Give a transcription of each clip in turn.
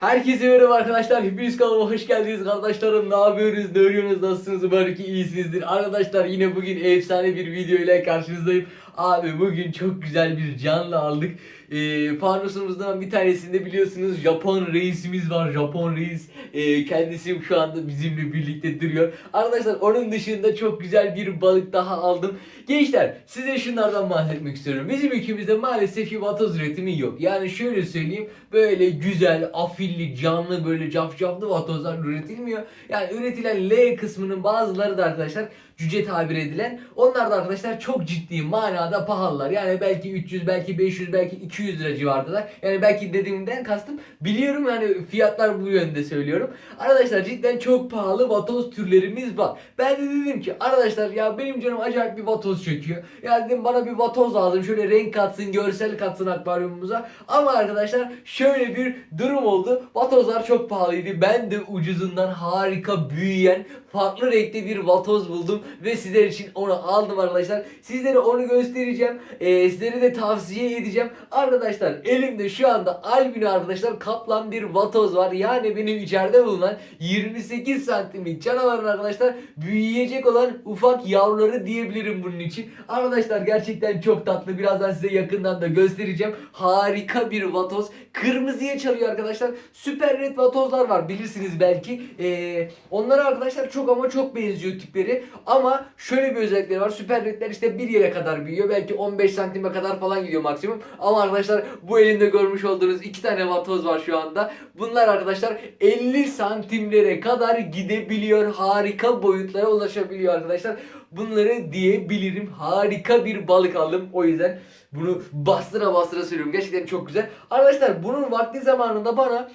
Herkese merhaba arkadaşlar. Hepiniz kanalıma hoş geldiniz kardeşlerim. Ne yapıyorsunuz? Ne örüyorsunuz? Nasılsınız? Umarım ki iyisinizdir. Arkadaşlar yine bugün efsane bir video ile karşınızdayım. Abi bugün çok güzel bir canlı aldık. Ee, fanusumuzdan bir tanesinde biliyorsunuz Japon reisimiz var. Japon reis. Ee, kendisi şu anda bizimle birlikte duruyor. Arkadaşlar onun dışında çok güzel bir balık daha aldım. Gençler size şunlardan bahsetmek istiyorum. Bizim ülkemizde maalesef ki vatoz üretimi yok. Yani şöyle söyleyeyim böyle güzel, afilli, canlı böyle cafcaflı vatozlar üretilmiyor. Yani üretilen L kısmının bazıları da arkadaşlar cüce tabir edilen onlar da arkadaşlar çok ciddi manada pahalılar. Yani belki 300, belki 500, belki 200 lira civarındalar. Yani belki dediğimden kastım biliyorum yani fiyatlar bu yönde söylüyorum. Arkadaşlar cidden çok pahalı vatoz türlerimiz var. Ben de dedim ki arkadaşlar ya benim canım acayip bir vatoz çekiyor. Ya dedim bana bir vatoz lazım. Şöyle renk katsın, görsel katsın akvaryumumuza. Ama arkadaşlar şöyle bir durum oldu. Vatozlar çok pahalıydı. Ben de ucuzundan harika büyüyen farklı renkli bir vatoz buldum ve sizler için onu aldım arkadaşlar. Sizlere onu göstereceğim. Ee, sizlere de tavsiye edeceğim. Arkadaşlar elimde şu anda albino arkadaşlar kaplan bir vatoz var. Yani benim içeride bulunan 28 santimlik canavarın arkadaşlar büyüyecek olan ufak yavruları diyebilirim bunun için. Arkadaşlar gerçekten çok tatlı. Birazdan size yakından da göstereceğim. Harika bir vatoz. Kırmızıya çalıyor arkadaşlar. Süper red vatozlar var bilirsiniz belki. Ee, onlara arkadaşlar çok ama çok benziyor tipleri. Ama şöyle bir özellikleri var. Süper redler işte bir yere kadar büyüyor. Belki 15 santime kadar falan gidiyor maksimum. Ama arkadaşlar bu elimde görmüş olduğunuz iki tane vatoz var şu anda. Bunlar arkadaşlar 50 santimlere kadar gidebiliyor. Harika boyutlara ulaşabiliyor arkadaşlar. Bunları diyebilirim. Harika bir balık aldım. O yüzden bunu bastıra bastıra söylüyorum. Gerçekten çok güzel. Arkadaşlar bunun vakti zamanında bana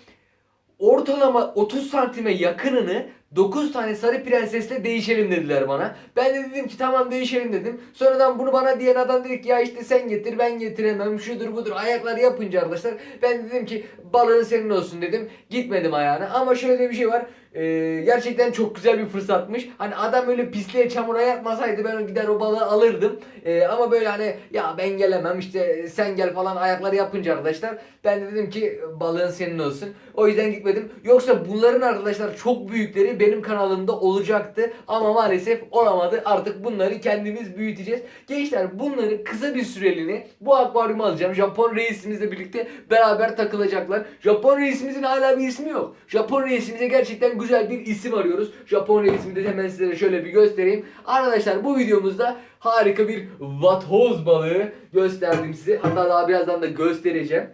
ortalama 30 santime yakınını 9 tane sarı prensesle değişelim dediler bana. Ben de dedim ki tamam değişelim dedim. Sonradan bunu bana diyen adam dedi ki ya işte sen getir ben getiremem şudur budur ayakları yapınca arkadaşlar ben dedim ki balığın senin olsun dedim. Gitmedim ayağına ama şöyle bir şey var. Ee, gerçekten çok güzel bir fırsatmış. Hani adam öyle pisliğe çamura yatmasaydı ben gider o balığı alırdım. Ee, ama böyle hani ya ben gelemem işte sen gel falan ayakları yapınca arkadaşlar ben de dedim ki balığın senin olsun. O yüzden gitmedim. Yoksa bunların arkadaşlar çok büyükleri benim kanalımda olacaktı ama maalesef olamadı. Artık bunları kendimiz büyüteceğiz. Gençler bunları kısa bir süreliğine bu akvaryuma alacağım. Japon reisimizle birlikte beraber takılacaklar. Japon reisimizin hala bir ismi yok. Japon reisimize gerçekten güzel bir isim arıyoruz. Japon reisimi de hemen size şöyle bir göstereyim. Arkadaşlar bu videomuzda harika bir vatoz balığı gösterdim size. Hatta daha birazdan da göstereceğim.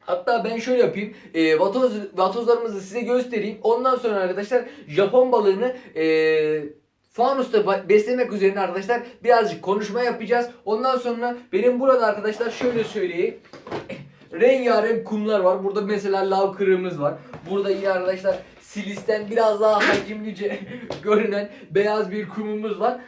Hatta ben şöyle yapayım. E, vatoz, vatozlarımızı size göstereyim. Ondan sonra arkadaşlar Japon balığını e, fanusta beslemek üzerine arkadaşlar birazcık konuşma yapacağız. Ondan sonra benim burada arkadaşlar şöyle söyleyeyim. Rengarenk kumlar var. Burada mesela lav kırığımız var. Burada yine arkadaşlar silisten biraz daha hacimlice görünen beyaz bir kumumuz var.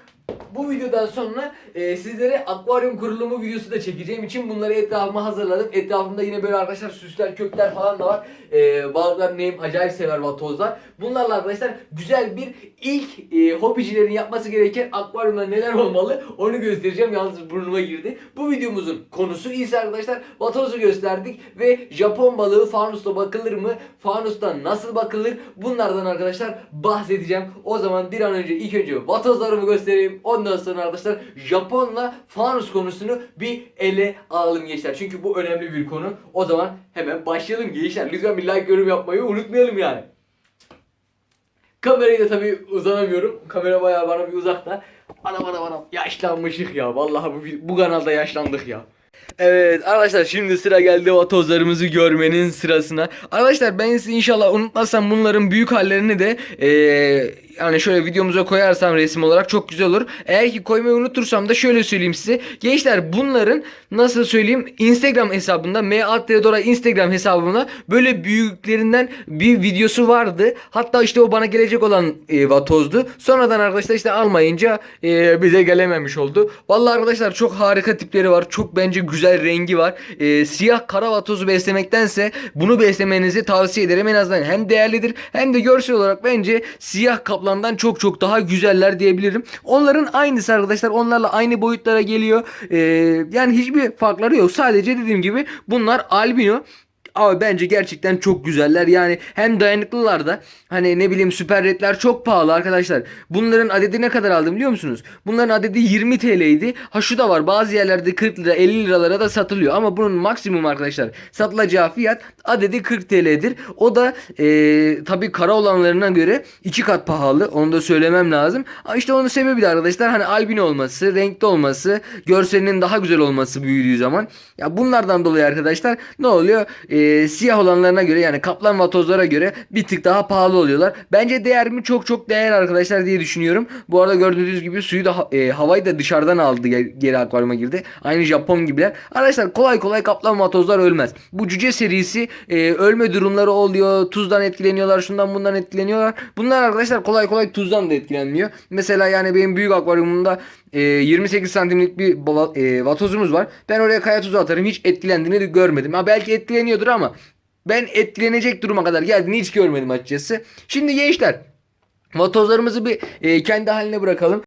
Bu videodan sonra e, sizlere akvaryum kurulumu videosu da çekeceğim için bunları etrafıma hazırladım. Etrafımda yine böyle arkadaşlar süsler, kökler falan da var. E, balıklar neyim acayip sever vatozlar. Bunlarla arkadaşlar güzel bir ilk e, hobicilerin yapması gereken akvaryumda neler olmalı onu göstereceğim. Yalnız burnuma girdi. Bu videomuzun konusu ise arkadaşlar vatozu gösterdik ve Japon balığı fanusta bakılır mı? Fanusta nasıl bakılır? Bunlardan arkadaşlar bahsedeceğim. O zaman bir an önce ilk önce vatozlarımı göstereyim. Ondan sonra arkadaşlar Japonla fanus konusunu bir ele alalım gençler. Çünkü bu önemli bir konu. O zaman hemen başlayalım gençler. Lütfen bir like yorum yapmayı unutmayalım yani. Kamerayı da tabii uzanamıyorum. Kamera bayağı bana bir uzakta. Ana bana bana yaşlanmışık ya. Vallahi bu, bu kanalda yaşlandık ya. Evet arkadaşlar şimdi sıra geldi vatozlarımızı görmenin sırasına. Arkadaşlar ben size inşallah unutmazsam bunların büyük hallerini de eee, yani şöyle videomuza koyarsam resim olarak çok güzel olur. Eğer ki koymayı unutursam da şöyle söyleyeyim size. Gençler bunların nasıl söyleyeyim Instagram hesabında M Instagram hesabına böyle büyüklerinden bir videosu vardı. Hatta işte o bana gelecek olan e, vatozdu. Sonradan arkadaşlar işte almayınca e, bize gelememiş oldu. Vallahi arkadaşlar çok harika tipleri var. Çok bence güzel rengi var. E, siyah kara vatozu beslemektense bunu beslemenizi tavsiye ederim. En azından hem değerlidir hem de görsel olarak bence siyah kaplandan çok çok daha güzeller diyebilirim. Onların aynısı arkadaşlar. Onlarla aynı boyutlara geliyor. E, yani hiçbir farkları yok. Sadece dediğim gibi bunlar albino. Ama bence gerçekten çok güzeller. Yani hem dayanıklılar da hani ne bileyim süper redler çok pahalı arkadaşlar. Bunların adedi ne kadar aldım biliyor musunuz? Bunların adedi 20 TL'ydi. Ha şu da var bazı yerlerde 40 lira 50 liralara da satılıyor. Ama bunun maksimum arkadaşlar satılacağı fiyat adedi 40 TL'dir. O da e, tabii kara olanlarına göre iki kat pahalı. Onu da söylemem lazım. Ha işte onun sebebi de arkadaşlar hani albino olması, renkli olması, görselinin daha güzel olması büyüdüğü zaman. Ya bunlardan dolayı arkadaşlar ne oluyor? E, siyah olanlarına göre yani kaplan vatozlara göre bir tık daha pahalı oluyorlar. Bence değer mi? Çok çok değer arkadaşlar diye düşünüyorum. Bu arada gördüğünüz gibi suyu da e, havayı da dışarıdan aldı ge- geri akvaryuma girdi. Aynı Japon gibiler. Arkadaşlar kolay kolay kaplan vatozlar ölmez. Bu cüce serisi e, ölme durumları oluyor. Tuzdan etkileniyorlar. Şundan bundan etkileniyorlar. Bunlar arkadaşlar kolay kolay tuzdan da etkilenmiyor. Mesela yani benim büyük akvaryumumda e, 28 santimlik bir e, vatozumuz var. Ben oraya kaya tuzu atarım. Hiç etkilendiğini de görmedim. Ha belki etkileniyordur ama ben etkilenecek duruma kadar geldiğini hiç görmedim açıkçası. Şimdi gençler Vatozlarımızı bir e, kendi haline bırakalım.